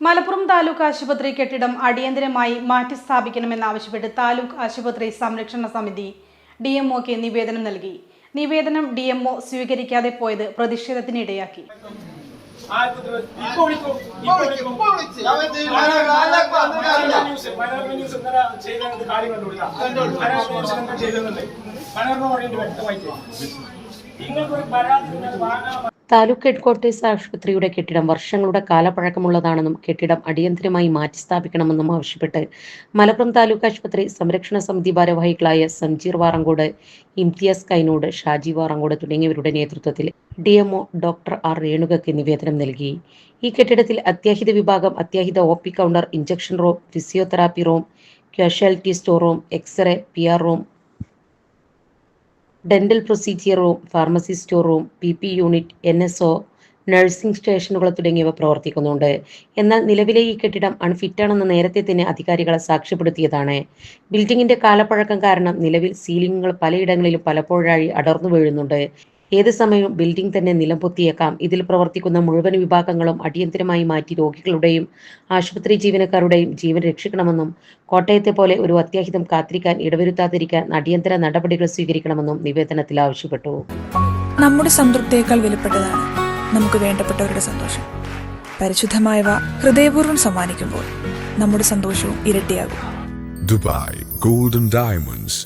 മലപ്പുറം താലൂക്ക് ആശുപത്രി കെട്ടിടം അടിയന്തരമായി മാറ്റിസ്ഥാപിക്കണമെന്നാവശ്യപ്പെട്ട് താലൂക്ക് ആശുപത്രി സംരക്ഷണ സമിതി ഡി എംഒക്ക് നിവേദനം നൽകി നിവേദനം ഡി എംഒ സ്വീകരിക്കാതെ പോയത് പ്രതിഷേധത്തിനിടയാക്കി നിങ്ങൾക്കൊരു പരാതി താലൂക്ക് ഹെഡ്ക്വാർട്ടേഴ്സ് ആശുപത്രിയുടെ കെട്ടിടം വർഷങ്ങളുടെ കാലപ്പഴക്കമുള്ളതാണെന്നും കെട്ടിടം അടിയന്തരമായി മാറ്റി സ്ഥാപിക്കണമെന്നും ആവശ്യപ്പെട്ട് മലപ്പുറം താലൂക്ക് ആശുപത്രി സംരക്ഷണ സമിതി ഭാരവാഹികളായ സംജീർ വാറങ്കോട് ഇംതിയാസ് കൈനോട് ഷാജി വാറങ്കോട് തുടങ്ങിയവരുടെ നേതൃത്വത്തിൽ ഡി ഡോക്ടർ ആർ രേണുകയ്ക്ക് നിവേദനം നൽകി. ഈ കെട്ടിടത്തിൽ അത്യാഹിത വിഭാഗം അത്യാഹിത O P counter injection room physiotherapy room casualty store room X ray P R room dental procedure room pharmacy store room P P unit N S O nursing സ്റ്റേഷനുകൾ തുടങ്ങിയവ പ്രവർത്തിക്കുന്നുണ്ട്. എന്നാൽ നിലവിലെ ഈ കെട്ടിടം അൺഫിറ്റാണെന്ന് നേരത്തെ തന്നെ അധികാരികളെ സാക്ഷ്യപ്പെടുത്തിയതാണ്. ബിൽഡിംഗിന്റെ കാലപ്പഴക്കം കാരണം നിലവിൽ സീലിംഗുകൾ പലയിടങ്ങളിലും പലപ്പോഴായി അടർന്നു വീഴുന്നുണ്ട്. ഏത് സമയവും ബിൽഡിംഗ് തന്നെ നിലം പൊത്തിയേക്കാം ഇതിൽ പ്രവർത്തിക്കുന്ന മുഴുവൻ വിഭാഗങ്ങളും അടിയന്തരമായി മാറ്റി രോഗികളുടെയും ആശുപത്രി ജീവനക്കാരുടെയും ജീവൻ രക്ഷിക്കണമെന്നും കോട്ടയത്തെ പോലെ ഒരു അത്യാഹിതം കാത്തിരിക്കാൻ ഇടവരുത്താതിരിക്കാൻ അടിയന്തര നടപടികൾ സ്വീകരിക്കണമെന്നും നിവേദനത്തിൽ ആവശ്യപ്പെട്ടു. നമ്മുടെ സംതൃപ്തിയേക്കാൾ വിലപ്പെട്ടതാണ് നമുക്ക് വേണ്ടപ്പെട്ടവരുടെ സന്തോഷം. പരിശുദ്ധമായവ ഹൃദയപൂർവം സമ്മാനിക്കുമ്പോൾ നമ്മുടെ സന്തോഷവും ഇരട്ടിയാകും. Dubai golden Diamonds,